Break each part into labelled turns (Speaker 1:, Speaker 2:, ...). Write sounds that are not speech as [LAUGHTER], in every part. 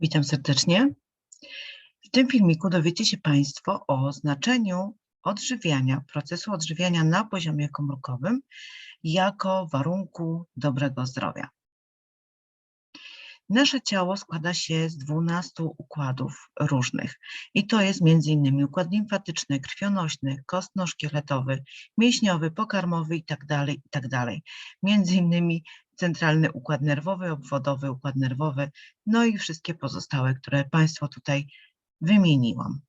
Speaker 1: Witam serdecznie. W tym filmiku dowiecie się Państwo o znaczeniu odżywiania, procesu odżywiania na poziomie komórkowym jako warunku dobrego zdrowia. Nasze ciało składa się z 12 układów różnych i to jest m.in. układ limfatyczny, krwionośny, kostno-szkieletowy, mięśniowy, pokarmowy itd., itd. Między innymi centralny układ nerwowy, obwodowy układ nerwowy, no i wszystkie pozostałe, które Państwu tutaj wymieniłam.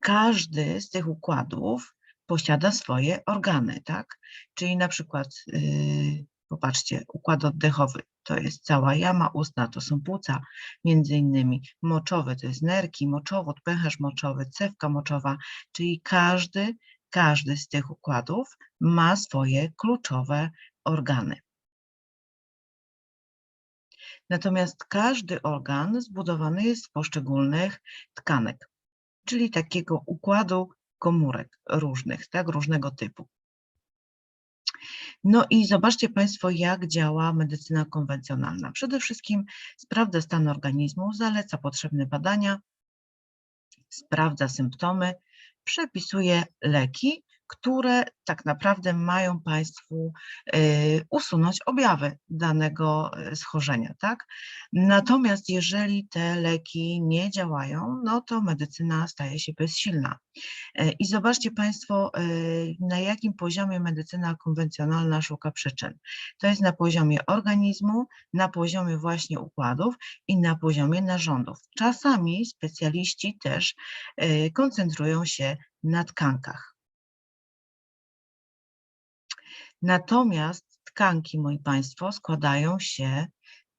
Speaker 1: Każdy z tych układów posiada swoje organy, tak? Czyli na przykład, yy, popatrzcie, układ oddechowy to jest cała jama ustna, to są płuca, między innymi moczowy to jest nerki, moczowód, pęcherz moczowy, cewka moczowa, czyli każdy, każdy z tych układów ma swoje kluczowe organy. Natomiast każdy organ zbudowany jest z poszczególnych tkanek, czyli takiego układu komórek różnych, tak, różnego typu. No i zobaczcie Państwo, jak działa medycyna konwencjonalna. Przede wszystkim sprawdza stan organizmu, zaleca potrzebne badania, sprawdza symptomy, przepisuje leki, które tak naprawdę mają Państwu y, usunąć objawy danego y, schorzenia, tak? Natomiast jeżeli te leki nie działają, no to medycyna staje się bezsilna. Y, I zobaczcie Państwo, na jakim poziomie medycyna konwencjonalna szuka przyczyn. To jest na poziomie organizmu, na poziomie właśnie układów i na poziomie narządów. Czasami specjaliści też koncentrują się na tkankach. Natomiast tkanki, moi Państwo, składają się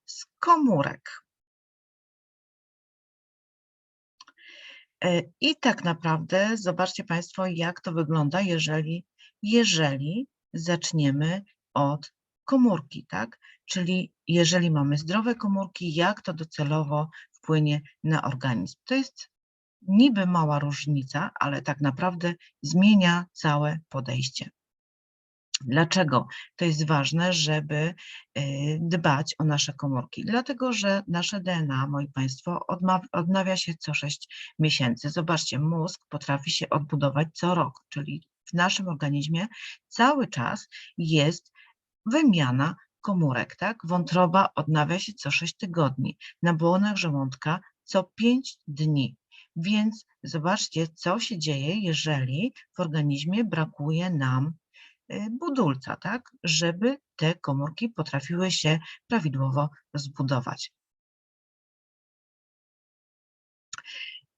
Speaker 1: z komórek. E, I tak naprawdę zobaczcie Państwo, jak to wygląda, jeżeli, jeżeli zaczniemy od komórki, tak? Czyli jeżeli mamy zdrowe komórki, jak to docelowo wpłynie na organizm. To jest niby mała różnica, ale tak naprawdę zmienia całe podejście. Dlaczego to jest ważne, żeby y, dbać o nasze komórki? Dlatego, że nasze DNA, moi Państwo, odnawia się co 6 miesięcy. Zobaczcie, mózg potrafi się odbudować co rok, czyli w naszym organizmie cały czas jest wymiana komórek, tak? Wątroba odnawia się co 6 tygodni, na błonach żołądka co 5 dni. Więc zobaczcie, co się dzieje, jeżeli w organizmie brakuje nam budulca, tak, żeby te komórki potrafiły się prawidłowo zbudować.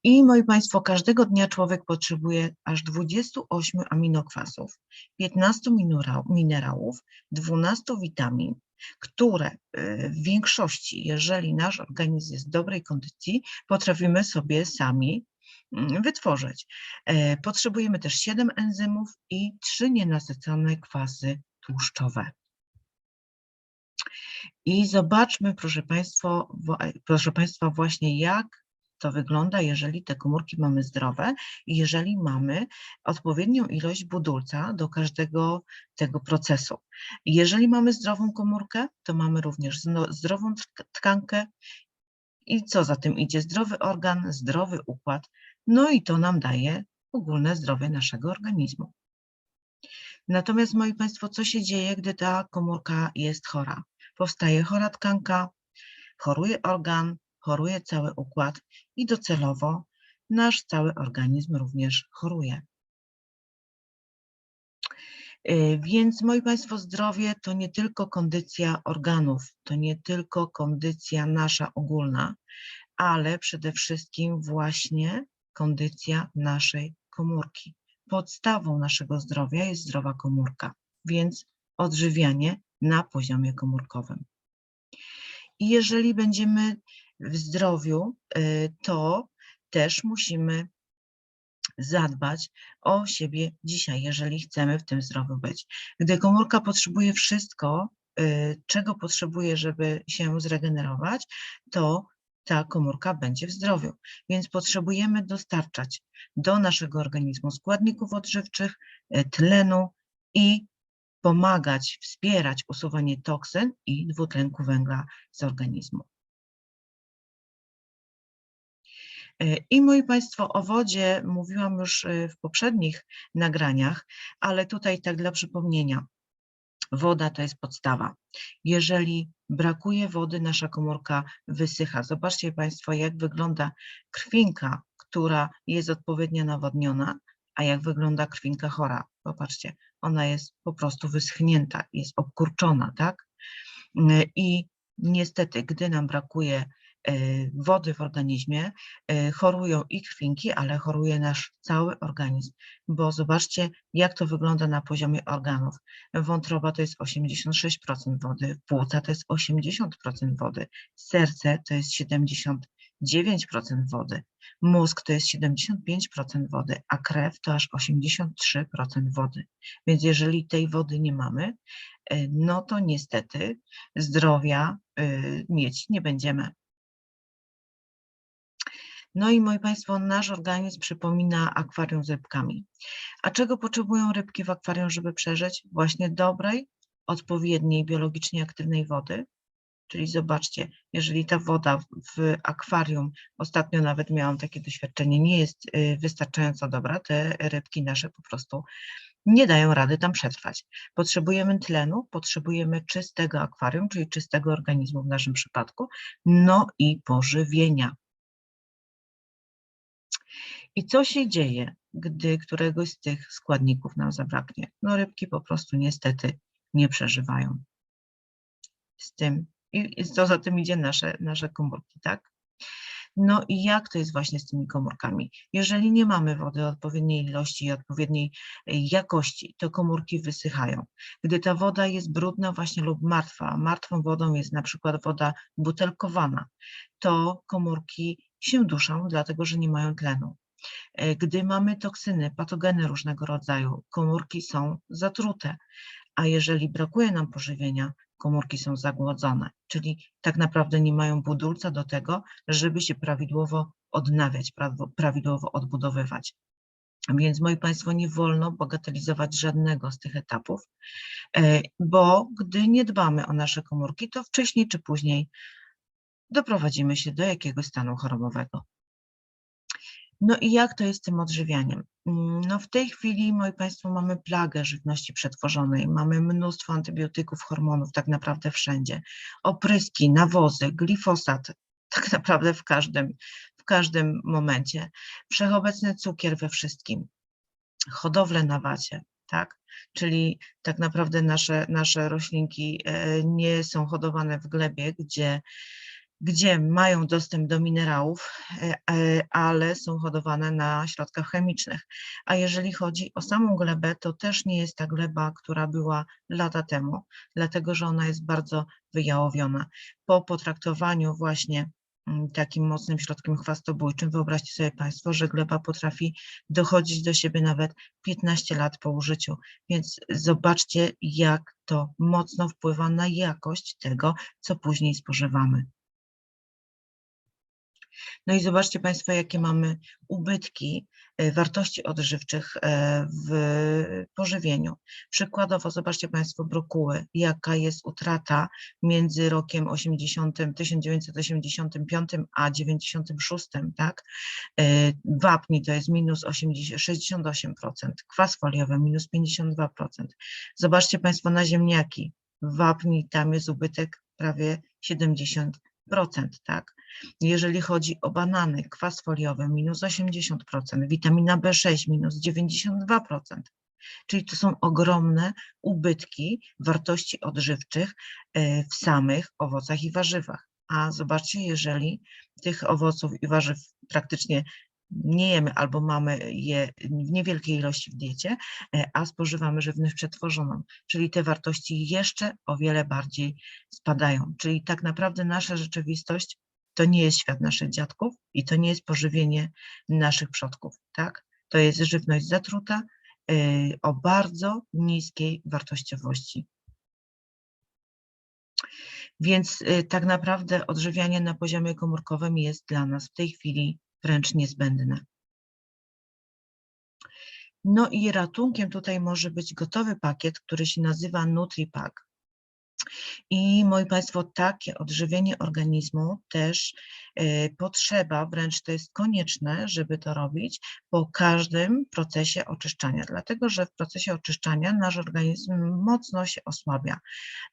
Speaker 1: I moi Państwo, każdego dnia człowiek potrzebuje aż 28 aminokwasów, 15 minerałów, 12 witamin, które y, w większości, jeżeli nasz organizm jest w dobrej kondycji, potrafimy sobie sami wytworzyć. E, potrzebujemy też 7 enzymów i 3 nienasycone kwasy tłuszczowe. I zobaczmy, proszę Państwa, proszę Państwa, właśnie jak to wygląda, jeżeli te komórki mamy zdrowe i jeżeli mamy odpowiednią ilość budulca do każdego tego procesu. Jeżeli mamy zdrową komórkę, to mamy również zdrową tkankę i co za tym idzie, zdrowy organ, zdrowy układ, no i to nam daje ogólne zdrowie naszego organizmu. Natomiast, moi Państwo, co się dzieje, gdy ta komórka jest chora? Powstaje chora tkanka, choruje organ, choruje cały układ i docelowo nasz cały organizm również choruje. Y, więc, moi Państwo, zdrowie to nie tylko kondycja organów, to nie tylko kondycja nasza ogólna, ale przede wszystkim właśnie kondycja naszej komórki. Podstawą naszego zdrowia jest zdrowa komórka, więc odżywianie na poziomie komórkowym. I jeżeli będziemy w zdrowiu, y, to też musimy zadbać o siebie dzisiaj, jeżeli chcemy w tym zdrowiu być. Gdy komórka potrzebuje wszystko, y, czego potrzebuje, żeby się zregenerować, to ta komórka będzie w zdrowiu. Więc potrzebujemy dostarczać do naszego organizmu składników odżywczych, y, tlenu i pomagać, wspierać usuwanie toksyn i dwutlenku węgla z organizmu. E, I moi Państwo, o wodzie mówiłam już e, w poprzednich nagraniach, ale tutaj tak dla przypomnienia. Woda to jest podstawa. Jeżeli brakuje wody, nasza komórka wysycha. Zobaczcie Państwo, jak wygląda krwinka, która jest odpowiednio nawodniona, a jak wygląda krwinka chora. Popatrzcie, ona jest po prostu wyschnięta, jest obkurczona, tak? I niestety, gdy nam brakuje wody w organizmie, e, chorują i krwinki, ale choruje nasz cały organizm, bo zobaczcie, jak to wygląda na poziomie organów. Wątroba to jest 86% wody, płuca to jest 80% wody, serce to jest 79% wody, mózg to jest 75% wody, a krew to aż 83% wody. Więc jeżeli tej wody nie mamy, e, no to niestety zdrowia mieć nie będziemy. No i moi Państwo, nasz organizm przypomina akwarium z rybkami. A czego potrzebują rybki w akwarium, żeby przeżyć? Właśnie dobrej, odpowiedniej, biologicznie aktywnej wody. Czyli zobaczcie, jeżeli ta woda w akwarium, ostatnio nawet miałam takie doświadczenie, nie jest y, wystarczająco dobra, te rybki nasze po prostu nie dają rady tam przetrwać. Potrzebujemy tlenu, potrzebujemy czystego akwarium, czyli czystego organizmu w naszym przypadku, no i pożywienia. I co się dzieje, gdy któregoś z tych składników nam zabraknie? No rybki po prostu niestety nie przeżywają. Z tym, i co za tym idzie nasze, nasze komórki, tak? No i jak to jest właśnie z tymi komórkami? Jeżeli nie mamy wody odpowiedniej ilości i odpowiedniej e, jakości, to komórki wysychają. Gdy ta woda jest brudna właśnie lub martwa, martwą wodą jest na przykład woda butelkowana, to komórki się duszą, dlatego że nie mają tlenu. E, gdy mamy toksyny, patogeny różnego rodzaju, komórki są zatrute, a jeżeli brakuje nam pożywienia, komórki są zagłodzone, czyli tak naprawdę nie mają budulca do tego, żeby się prawidłowo odnawiać, prawidłowo odbudowywać. Więc, moi Państwo, nie wolno bagatelizować żadnego z tych etapów, e, bo gdy nie dbamy o nasze komórki, to wcześniej czy później doprowadzimy się do jakiegoś stanu chorobowego. No i jak to jest tym odżywianiem? Mm, no w tej chwili, moi Państwo, mamy plagę żywności przetworzonej, mamy mnóstwo antybiotyków, hormonów tak naprawdę wszędzie, opryski, nawozy, glifosat, [LAUGHS] tak naprawdę w każdym, w każdym momencie, wszechobecny cukier we wszystkim, hodowlę na wacie, tak? Czyli tak naprawdę nasze, nasze roślinki e, nie są hodowane w glebie, gdzie gdzie mają dostęp do minerałów, e, e, ale są hodowane na środkach chemicznych. A jeżeli chodzi o samą glebę, to też nie jest ta gleba, która była lata temu, dlatego że ona jest bardzo wyjałowiona. Po potraktowaniu właśnie mm, takim mocnym środkiem chwastobójczym, wyobraźcie sobie Państwo, że gleba potrafi dochodzić do siebie nawet 15 lat po użyciu, więc zobaczcie, jak to mocno wpływa na jakość tego, co później spożywamy. No i zobaczcie Państwo, jakie mamy ubytki e, wartości odżywczych e, w pożywieniu. Przykładowo, zobaczcie Państwo brokuły, jaka jest utrata między rokiem 80, 1985 a 96, tak? E, wapni to jest minus 80, 68%, kwas foliowy minus 52%. Zobaczcie Państwo na ziemniaki, wapni tam jest ubytek prawie 70%, tak? Jeżeli chodzi o banany, kwas foliowy minus 80%, witamina B6 minus 92%. Czyli to są ogromne ubytki wartości odżywczych e, w samych owocach i warzywach. A zobaczcie, jeżeli tych owoców i warzyw praktycznie nie jemy albo mamy je w niewielkiej ilości w diecie, e, a spożywamy żywność przetworzoną, czyli te wartości jeszcze o wiele bardziej spadają. Czyli tak naprawdę nasza rzeczywistość to nie jest świat naszych dziadków i to nie jest pożywienie naszych przodków, tak? To jest żywność zatruta yy, o bardzo niskiej wartościowości. Więc yy, tak naprawdę odżywianie na poziomie komórkowym jest dla nas w tej chwili wręcz niezbędne. No i ratunkiem tutaj może być gotowy pakiet, który się nazywa NutriPack. I moi Państwo, takie odżywienie organizmu też e, potrzeba, wręcz to jest konieczne, żeby to robić po każdym procesie oczyszczania, dlatego że w procesie oczyszczania nasz organizm mocno się osłabia.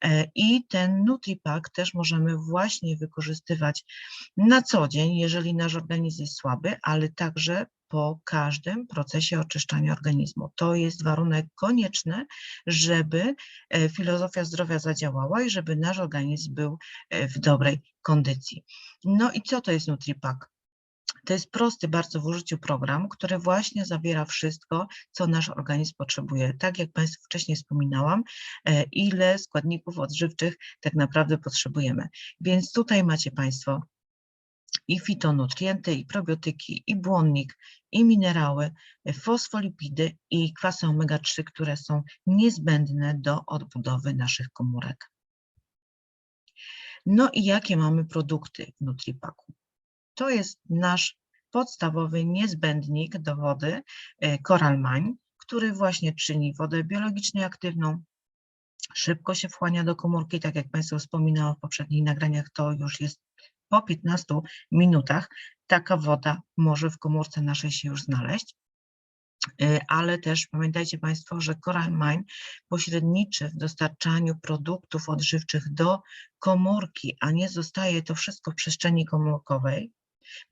Speaker 1: E, I ten NutriPack też możemy właśnie wykorzystywać na co dzień, jeżeli nasz organizm jest słaby, ale także po każdym procesie oczyszczania organizmu. To jest warunek konieczny, żeby e, filozofia zdrowia zadziałała i żeby nasz organizm był e, w dobrej kondycji. No i co to jest NutriPack? To jest prosty bardzo w użyciu program, który właśnie zawiera wszystko, co nasz organizm potrzebuje. Tak jak Państwu wcześniej wspominałam, e, ile składników odżywczych tak naprawdę potrzebujemy. Więc tutaj macie Państwo i fitonutrienty, i probiotyki, i błonnik, i minerały, fosfolipidy i kwasy omega-3, które są niezbędne do odbudowy naszych komórek. No i jakie mamy produkty w Nutripaku? To jest nasz podstawowy niezbędnik do wody e, Coralmine, który właśnie czyni wodę biologicznie aktywną, szybko się wchłania do komórki, tak jak Państwu wspominałam w poprzednich nagraniach, to już jest po 15 minutach taka woda może w komórce naszej się już znaleźć. Y, ale też pamiętajcie Państwo, że Coral Mine pośredniczy w dostarczaniu produktów odżywczych do komórki, a nie zostaje to wszystko w przestrzeni komórkowej,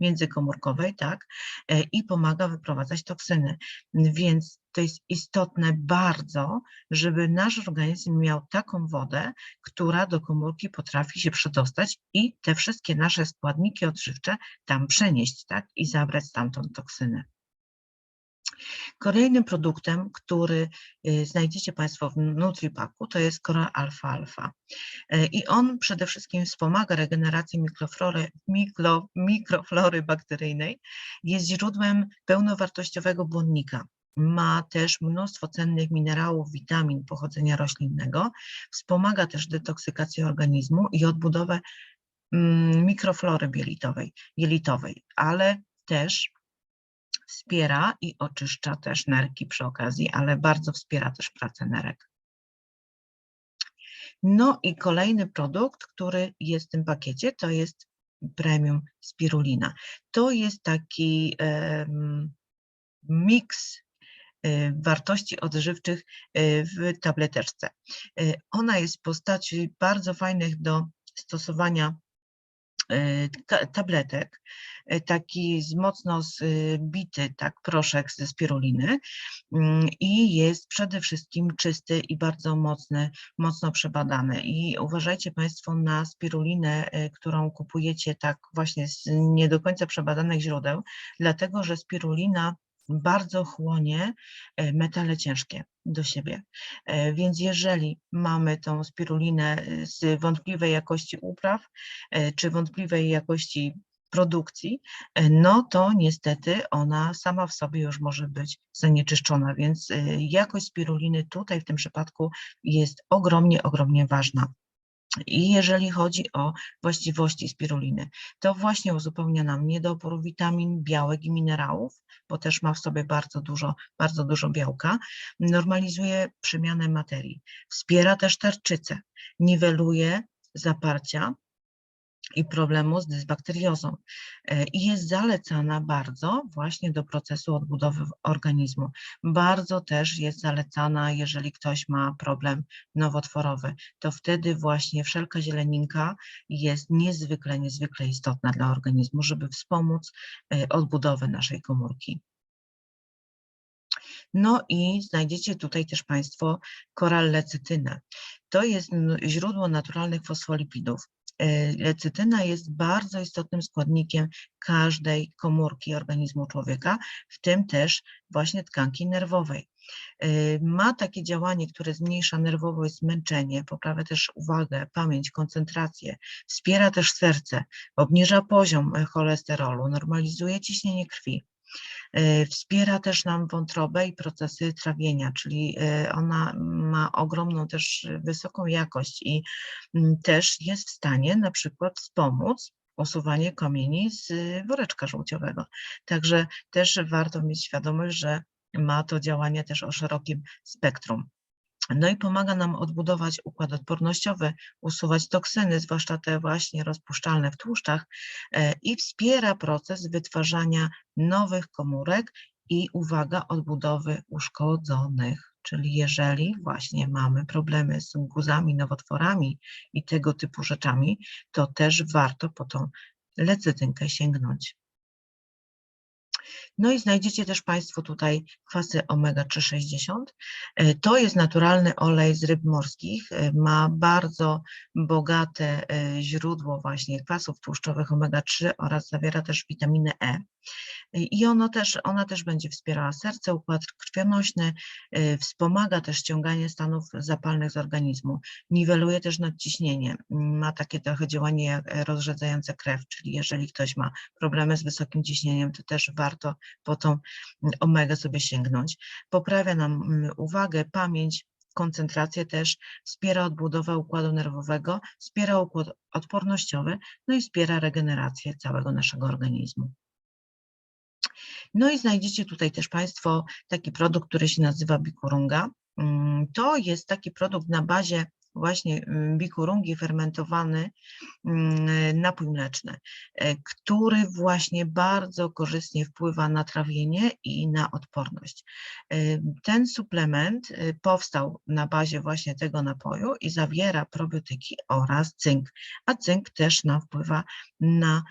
Speaker 1: międzykomórkowej, tak, e, i pomaga wyprowadzać toksyny. Więc to jest istotne bardzo, żeby nasz organizm miał taką wodę, która do komórki potrafi się przedostać i te wszystkie nasze składniki odżywcze tam przenieść, tak, i zabrać stamtąd toksyny. Kolejnym produktem, który y, znajdziecie Państwo w NutriPaku, to jest Cora Alfa Alfa. Y, I on przede wszystkim wspomaga regenerację mikroflory, mikro, mikroflory bakteryjnej, jest źródłem pełnowartościowego błonnika. Ma też mnóstwo cennych minerałów, witamin pochodzenia roślinnego, wspomaga też detoksykację organizmu i odbudowę mm, mikroflory jelitowej, jelitowej ale też wspiera i oczyszcza też nerki przy okazji, ale bardzo wspiera też pracę nerek. No i kolejny produkt, który jest w tym pakiecie, to jest premium spirulina. To jest taki um, miks e, wartości odżywczych e, w tableteczce. E, ona jest w postaci bardzo fajnych do stosowania tabletek, e, taki mocno zbity tak proszek ze spiruliny mm, i jest przede wszystkim czysty i bardzo mocny, mocno przebadany. I uważajcie Państwo na spirulinę, e, którą kupujecie tak właśnie z nie do końca przebadanych źródeł, dlatego że spirulina bardzo chłonie e, metale ciężkie do siebie. E, więc jeżeli mamy tą spirulinę e, z wątpliwej jakości upraw, czy wątpliwej jakości produkcji, no to niestety ona sama w sobie już może być zanieczyszczona, więc jakość spiruliny tutaj w tym przypadku jest ogromnie, ogromnie ważna. I jeżeli chodzi o właściwości spiruliny, to właśnie uzupełnia nam niedobór witamin, białek i minerałów, bo też ma w sobie bardzo dużo, bardzo dużo białka, normalizuje przemianę materii, wspiera też tarczycę, niweluje zaparcia, i problemu z dysbakteriozą e, i jest zalecana bardzo właśnie do procesu odbudowy organizmu. Bardzo też jest zalecana, jeżeli ktoś ma problem nowotworowy, to wtedy właśnie wszelka zieleninka jest niezwykle, niezwykle istotna dla organizmu, żeby wspomóc e, odbudowę naszej komórki. No i znajdziecie tutaj też Państwo korallecytynę. To jest źródło naturalnych fosfolipidów. E, lecytyna jest bardzo istotnym składnikiem każdej komórki organizmu człowieka, w tym też właśnie tkanki nerwowej. E, ma takie działanie, które zmniejsza nerwowość, zmęczenie, poprawia też uwagę, pamięć, koncentrację, wspiera też serce, obniża poziom cholesterolu, normalizuje ciśnienie krwi. E, wspiera też nam wątrobę i procesy trawienia, czyli e, ona ma ogromną też wysoką jakość i mm, też jest w stanie na przykład wspomóc usuwanie kamieni z woreczka żółciowego. Także też warto mieć świadomość, że ma to działanie też o szerokim spektrum. No i pomaga nam odbudować układ odpornościowy, usuwać toksyny, zwłaszcza te właśnie rozpuszczalne w tłuszczach e, i wspiera proces wytwarzania nowych komórek i uwaga, odbudowy uszkodzonych. Czyli jeżeli właśnie mamy problemy z guzami, nowotworami i tego typu rzeczami, to też warto po tą lecytynkę sięgnąć. No i znajdziecie też Państwo tutaj kwasy omega-3,60. E, to jest naturalny olej z ryb morskich. E, ma bardzo bogate e, źródło właśnie kwasów tłuszczowych omega-3 oraz zawiera też witaminę E. I ono też, ona też będzie wspierała serce, układ krwionośny, wspomaga też ściąganie stanów zapalnych z organizmu, niweluje też nadciśnienie, ma takie trochę działanie rozrzedzające krew, czyli jeżeli ktoś ma problemy z wysokim ciśnieniem, to też warto po tą mm, omegę sobie sięgnąć. Poprawia nam mm, uwagę, pamięć, koncentrację też, wspiera odbudowę układu nerwowego, wspiera układ odpornościowy, no i wspiera regenerację całego naszego organizmu. No i znajdziecie tutaj też Państwo taki produkt, który się nazywa Bikurunga. Mm, to jest taki produkt na bazie właśnie mm, bikurungi fermentowany mm, napój mleczny, e, który właśnie bardzo korzystnie wpływa na trawienie i na odporność. E, ten suplement e, powstał na bazie właśnie tego napoju i zawiera probiotyki oraz cynk, a cynk też nam wpływa na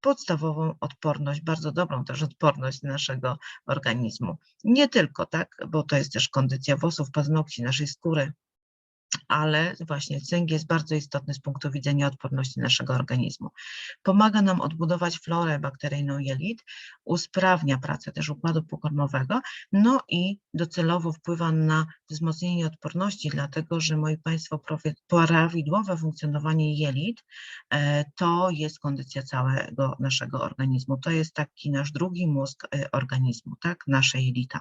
Speaker 1: podstawową odporność, bardzo dobrą też odporność naszego organizmu. Nie tylko, tak, bo to jest też kondycja włosów, paznokci, naszej skóry, ale właśnie cynk jest bardzo istotny z punktu widzenia odporności naszego organizmu. Pomaga nam odbudować florę bakteryjną jelit, usprawnia pracę też układu pokarmowego, no i docelowo wpływa na wzmocnienie odporności, dlatego że, moi Państwo, prawidłowe funkcjonowanie jelit e, to jest kondycja całego naszego organizmu. To jest taki nasz drugi mózg e, organizmu, tak, nasze jelita.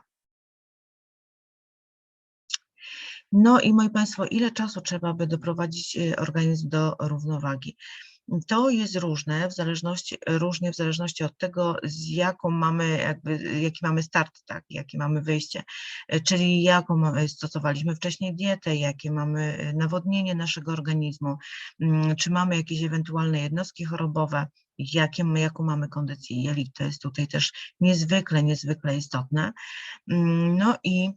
Speaker 1: No i moi Państwo, ile czasu trzeba, by doprowadzić y, organizm do równowagi? To jest różne, w zależności, różnie w zależności od tego, z jaką mamy, jakby, jaki mamy start, tak, jakie mamy wyjście, y, czyli jaką stosowaliśmy wcześniej dietę, jakie mamy y, nawodnienie naszego organizmu, mm, czy mamy jakieś ewentualne jednostki chorobowe, jakie, jaką mamy kondycję jelit, to jest tutaj też niezwykle, niezwykle istotne. Mm, no i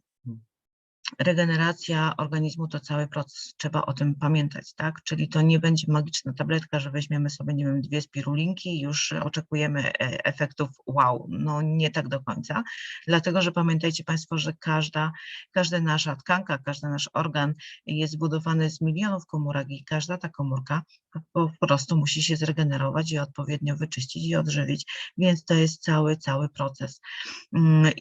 Speaker 1: regeneracja organizmu to cały proces, trzeba o tym pamiętać, tak? Czyli to nie będzie magiczna tabletka, że weźmiemy sobie, nie wiem, dwie spirulinki i już oczekujemy e, efektów wow, no nie tak do końca, dlatego, że pamiętajcie Państwo, że każda, każda nasza tkanka, każdy nasz organ jest zbudowany z milionów komórek i każda ta komórka po prostu musi się zregenerować i odpowiednio wyczyścić i odżywić, więc to jest cały, cały proces. Mm,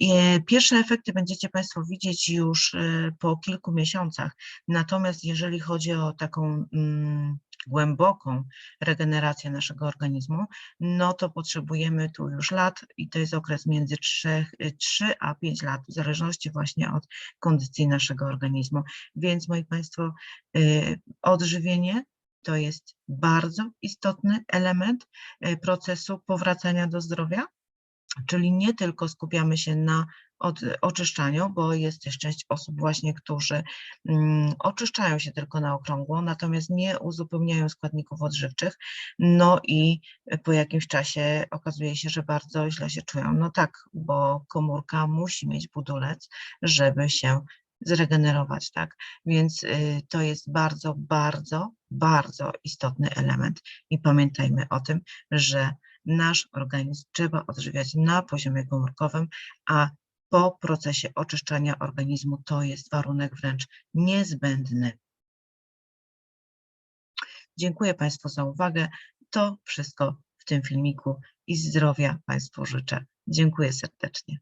Speaker 1: pierwsze efekty będziecie Państwo widzieć już e, po kilku miesiącach, natomiast jeżeli chodzi o taką mm, głęboką regenerację naszego organizmu, no to potrzebujemy tu już lat i to jest okres między 3, 3 a 5 lat, w zależności właśnie od kondycji naszego organizmu. Więc moi Państwo, y, odżywienie to jest bardzo istotny element e, procesu powracania do zdrowia, czyli nie tylko skupiamy się na od, oczyszczaniu, bo jest też część osób właśnie, którzy mm, oczyszczają się tylko na okrągło, natomiast nie uzupełniają składników odżywczych, no i po jakimś czasie okazuje się, że bardzo źle się czują. No tak, bo komórka musi mieć budulec, żeby się zregenerować, tak? Więc y, to jest bardzo, bardzo, bardzo istotny element i pamiętajmy o tym, że nasz organizm trzeba odżywiać na poziomie komórkowym, a po procesie oczyszczania organizmu to jest warunek wręcz niezbędny. Dziękuję Państwu za uwagę. To wszystko w tym filmiku i zdrowia Państwu życzę. Dziękuję serdecznie.